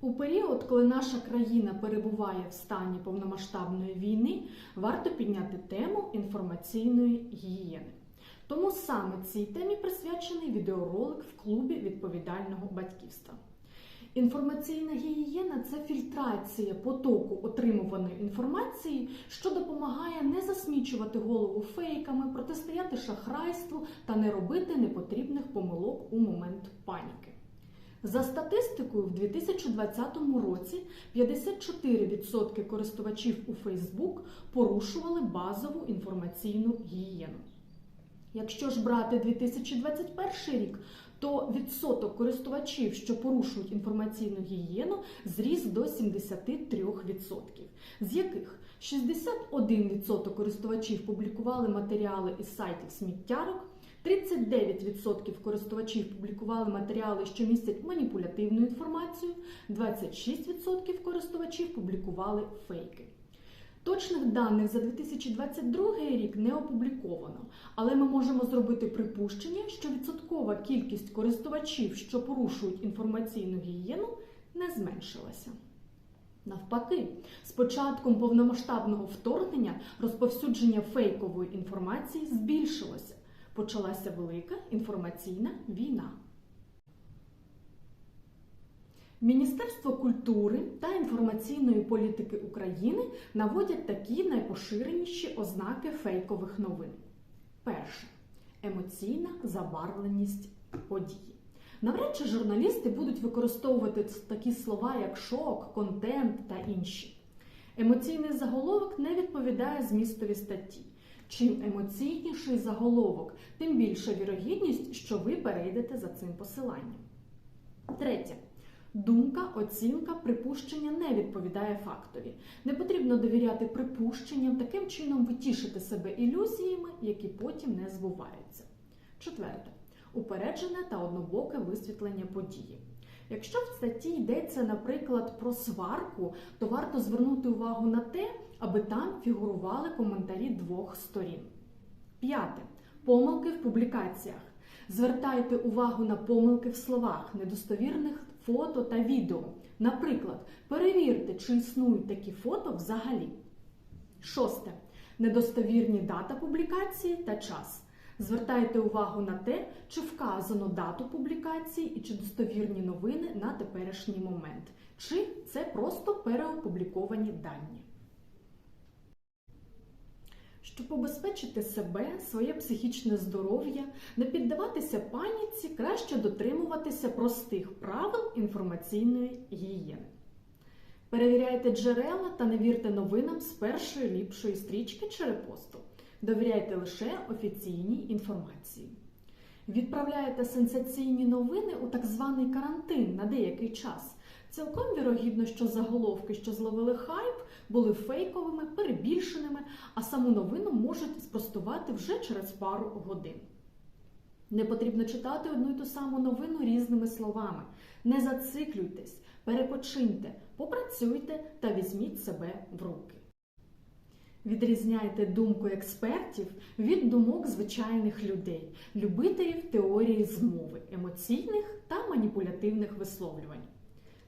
У період, коли наша країна перебуває в стані повномасштабної війни, варто підняти тему інформаційної гігієни. Тому саме цій темі присвячений відеоролик в клубі відповідального батьківства. Інформаційна гігієна це фільтрація потоку отримуваної інформації, що допомагає не засмічувати голову фейками, протистояти шахрайству та не робити непотрібних помилок у момент паніки. За статистикою, в 2020 році 54% користувачів у Facebook порушували базову інформаційну гігієну. Якщо ж брати 2021 рік, то відсоток користувачів, що порушують інформаційну гігієну, зріс до 73%, з яких 61% користувачів публікували матеріали із сайтів сміттярок, 39% користувачів публікували матеріали, що містять маніпулятивну інформацію, 26% користувачів публікували фейки. Точних даних за 2022 рік не опубліковано, але ми можемо зробити припущення, що відсоткова кількість користувачів, що порушують інформаційну гігієну, не зменшилася. Навпаки, з початком повномасштабного вторгнення розповсюдження фейкової інформації збільшилося. Почалася велика інформаційна війна. Міністерство культури та інформаційної політики України наводять такі найпоширеніші ознаки фейкових новин. Перше емоційна забарвленість події. Навряд чи журналісти будуть використовувати такі слова, як шок, контент та інші. Емоційний заголовок не відповідає змістові статті. Чим емоційніший заголовок, тим більша вірогідність, що ви перейдете за цим посиланням. Третє. Думка, оцінка, припущення не відповідає фактові. Не потрібно довіряти припущенням, таким чином ви тішите себе ілюзіями, які потім не збуваються. Четверте. Упереджене та однобоке висвітлення події. Якщо в статті йдеться, наприклад, про сварку, то варто звернути увагу на те, аби там фігурували коментарі двох сторін. П'яте. Помилки в публікаціях. Звертайте увагу на помилки в словах, недостовірних фото та відео. Наприклад, перевірте, чи існують такі фото взагалі. Шосте. Недостовірні дата публікації та час. Звертайте увагу на те, чи вказано дату публікації і чи достовірні новини на теперішній момент, чи це просто переопубліковані дані. Щоб убезпечити себе, своє психічне здоров'я, не піддаватися паніці, краще дотримуватися простих правил інформаційної гігієни. Перевіряйте джерела та не вірте новинам з першої ліпшої стрічки чи репосту. Довіряйте лише офіційній інформації. Відправляєте сенсаційні новини у так званий карантин на деякий час. Цілком вірогідно, що заголовки, що зловили хайп, були фейковими, перебільшеними, а саму новину можуть спростувати вже через пару годин. Не потрібно читати одну й ту саму новину різними словами. Не зациклюйтесь, перепочиньте, попрацюйте та візьміть себе в руки. Відрізняйте думку експертів від думок звичайних людей, любителів теорії змови, емоційних та маніпулятивних висловлювань.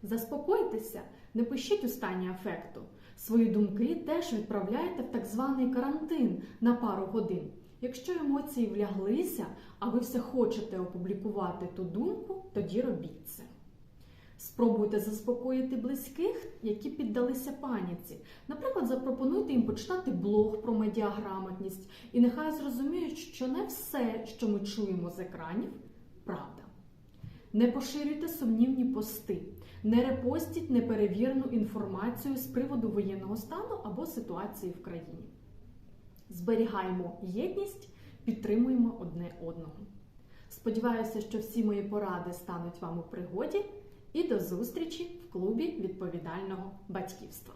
Заспокойтеся, не пишіть у стані афекту. Свої думки теж відправляйте в так званий карантин на пару годин. Якщо емоції вляглися, а ви все хочете опублікувати ту думку, тоді робіть це. Спробуйте заспокоїти близьких, які піддалися паніці. Наприклад, запропонуйте їм почитати блог про медіаграмотність, і нехай зрозуміють, що не все, що ми чуємо з екранів, правда. Не поширюйте сумнівні пости, не репостіть неперевірену інформацію з приводу воєнного стану або ситуації в країні. Зберігаємо єдність, підтримуємо одне одного. Сподіваюся, що всі мої поради стануть вам у пригоді. І до зустрічі в клубі відповідального батьківства.